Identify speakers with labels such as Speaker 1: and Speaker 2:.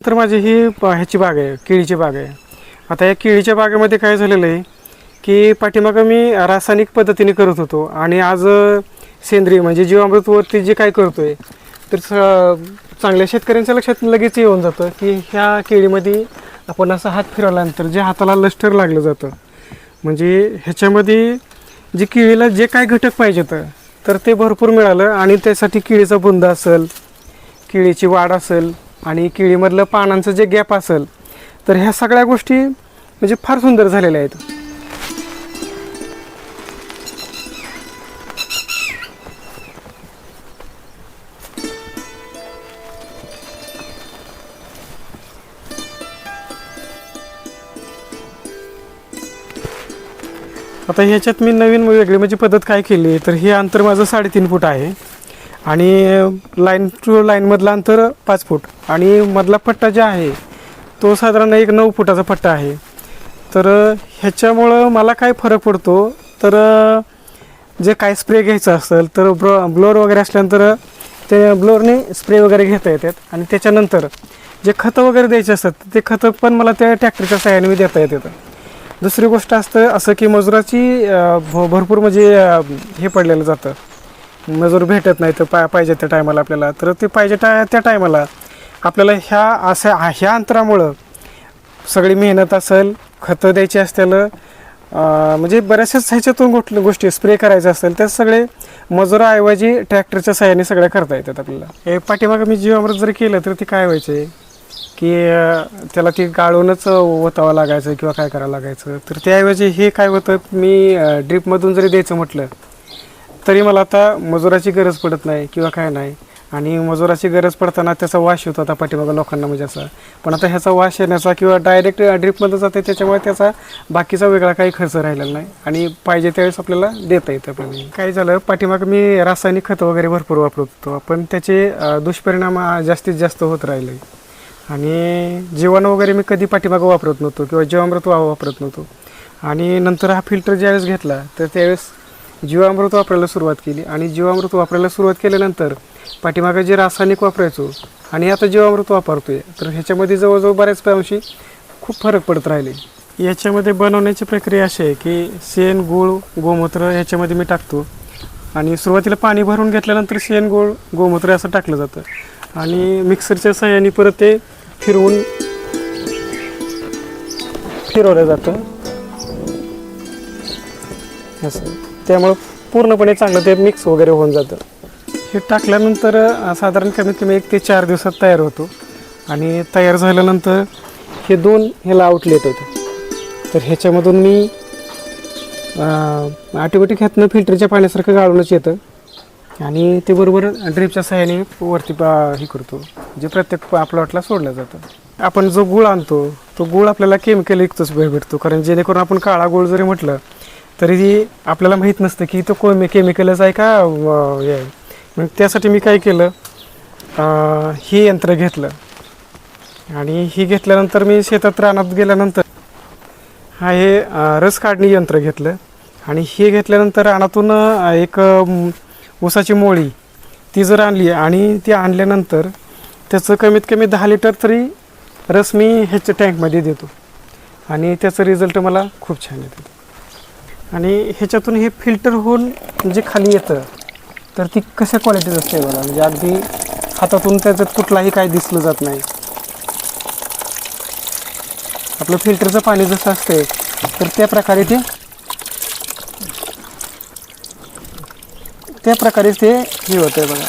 Speaker 1: तर माझी ही ह्याची बाग आहे केळीची बाग आहे. आता या केळीच्या बागेमध्ये काय झालेलं आहे की पाठीमागं मी रासायनिक पद्धतीने करत होतो आणि आज सेंद्रिय म्हणजे जीवामृतवरती जे काय करतो आहे तर स- चांगल्या शेतकऱ्यांच्या लक्षात लगेच येऊन जातं की ह्या केळीमध्ये आपण असा हात फिरवल्यानंतर जे हाताला लष्टर लागलं जातं. म्हणजे ह्याच्यामध्ये जे केळीला जे काय घटक पाहिजेत तर ते भरपूर मिळालं आणि त्यासाठी केळीचा बुंदा असेल केळीची वाढ असेल आणि केळीमधलं पानांचं जे गॅप असेल तर ह्या सगळ्या गोष्टी म्हणजे फार सुंदर झालेल्या आहेत. आता ह्याच्यात मी नवीन वेगळी म्हणजे पद्धत काय केली तर हे अंतर माझं साडेतीन फूट आहे. आणि लाईन टू लाईनमधलं अंतर पाच फूट. आणि मधला पट्टा जे आहे तो साधारण एक नऊ फुटाचा पट्टा आहे. तर ह्याच्यामुळं मला काय फरक पडतो? तर जे काय स्प्रे घ्यायचं असेल तर ब्र ब्लोअर वगैरे असल्यानंतर ते ब्लोअरने स्प्रे वगैरे घेता येतात. आणि त्याच्यानंतर जे खतं वगैरे द्यायचे असतात ते खतं पण मला त्या ट्रॅक्टरच्या सहाय्याने मी देता येतात. दुसरी गोष्ट असतं असं की मजुराची भ- भरपूर म्हणजे हे पडलेलं जातं. मजूर भेटत नाही तर पा पाहिजे त्या टायमाला आपल्याला. तर ते पाहिजे टा त्या टायमाला आपल्याला ह्या अशा ह्या अंतरामुळं सगळी मेहनत असेल खतं द्यायची असतील म्हणजे बऱ्याचशाच ह्याच्यातून गोष्ट गोष्टी स्प्रे करायचं असेल त्या सगळे मजुराऐवजी ट्रॅक्टरच्या सहाय्याने सगळ्या करता येतात आपल्याला. हे पाठीमागं मी जीवामृत जर केलं तर ते काय व्हायचे? की त्याला ती गाळूनच ओतावं लागायचं किंवा काय करावं लागायचं? तर त्याऐवजी हे काय होतं? मी ड्रीपमधून जरी द्यायचं म्हटलं तरी मला आता मजुराची गरज पडत नाही किंवा काय नाही. आणि मजुराची गरज पडताना त्याचा वाश येतो आता पाठीमागं लोकांना म्हणजे असा. पण आता ह्याचा वाश येण्याचा किंवा डायरेक्ट ड्रीपमध्ये जाते त्याच्यामुळे त्याचा बाकीचा वेगळा काही खर्च राहिलेला नाही. आणि पाहिजे त्यावेळेस आपल्याला देता येतं पण. काय झालं पाठीमागं मी रासायनिक खतं वगैरे भरपूर वापरत. होतो पण त्याचे दुष्परिणाम जास्तीत जास्त होत राहिले. आणि जीवन वगैरे मी कधी पाठीमागं वापरत नव्हतो किंवा जीवामृत वा- वापरत नव्हतो. आणि नंतर हा फिल्टर ज्यावेळेस घेतला तर त्यावेळेस जीवामृत वापरायला सुरुवात केली. आणि जीवामृत वापरायला सुरुवात केल्यानंतर पाठीमागं जे रासायनिक वापरायचो आणि आता जीवामृत वापरतो आहे तर ह्याच्यामध्ये जवळजवळ बऱ्याच अंशी खूप फरक पडत राहिले. याच्यामध्ये बनवण्याची प्रक्रिया अशी आहे की शेण गूळ गोमूत्र ह्याच्यामध्ये मी टाकतो. आणि सुरुवातीला पाणी भरून घेतल्यानंतर शेण गूळ गोमूत्र असं टाकलं जातं. आणि मिक्सरच्या सहाय्याने परत ते फिरवून फिरवलं जातं. असं. त्यामुळं पूर्णपणे चांगलं ते मिक्स वगैरे होऊन जातं. हे टाकल्यानंतर साधारण कमीत कमी एक ते चार दिवसात तयार होतो. आणि तयार झाल्यानंतर हे दोन ह्याला आउटलेट होतं. तर ह्याच्यामधून मी ऑटोमॅटिक ह्यातनं फिल्टरच्या पाण्यासारखं गाळूनच येतं. आणि ते बरोबर ड्रिपच्या सहाय्याने वरती पा- हे करतो. जे प्रत्येक प्लॉटला सोडलं जातं. आपण जो गुळ आणतो तो गुळ आपल्याला केमिकल युक्तच भेटतो कारण जेणेकरून आपण काळा गुळ जरी म्हटलं तरी आपल्याला माहीत नसतं की तो कोण केमिकलच आहे का हे आहे. मग त्यासाठी मी काय केलं हे यंत्र घेतलं. आणि ही घेतल्यानंतर मी शेतात रानात गेल्यानंतर हा हे रस काढणी यंत्र घेतलं. आणि हे घेतल्यानंतर रानातून एक ऊसाची मोळी ती जर आणली आणि ती आणल्यानंतर त्याचं कमीत कमी दहा लिटर तरी रस मी ह्याच्या टँकमध्ये देतो. आणि त्याचं रिझल्ट मला खूप छान येतो. आणि ह्याच्यातून हे फिल्टर होऊन जे खाली येतं तर ती कशा क्वालिटीचं असते बघा म्हणजे अगदी हातातून त्याच्यात कुठलाही काय दिसलं जात नाही. आपलं फिल्टरचं पाणी जसं असते तर त्या प्रकारे ते त्या प्रकारे ते हे होतं बघा.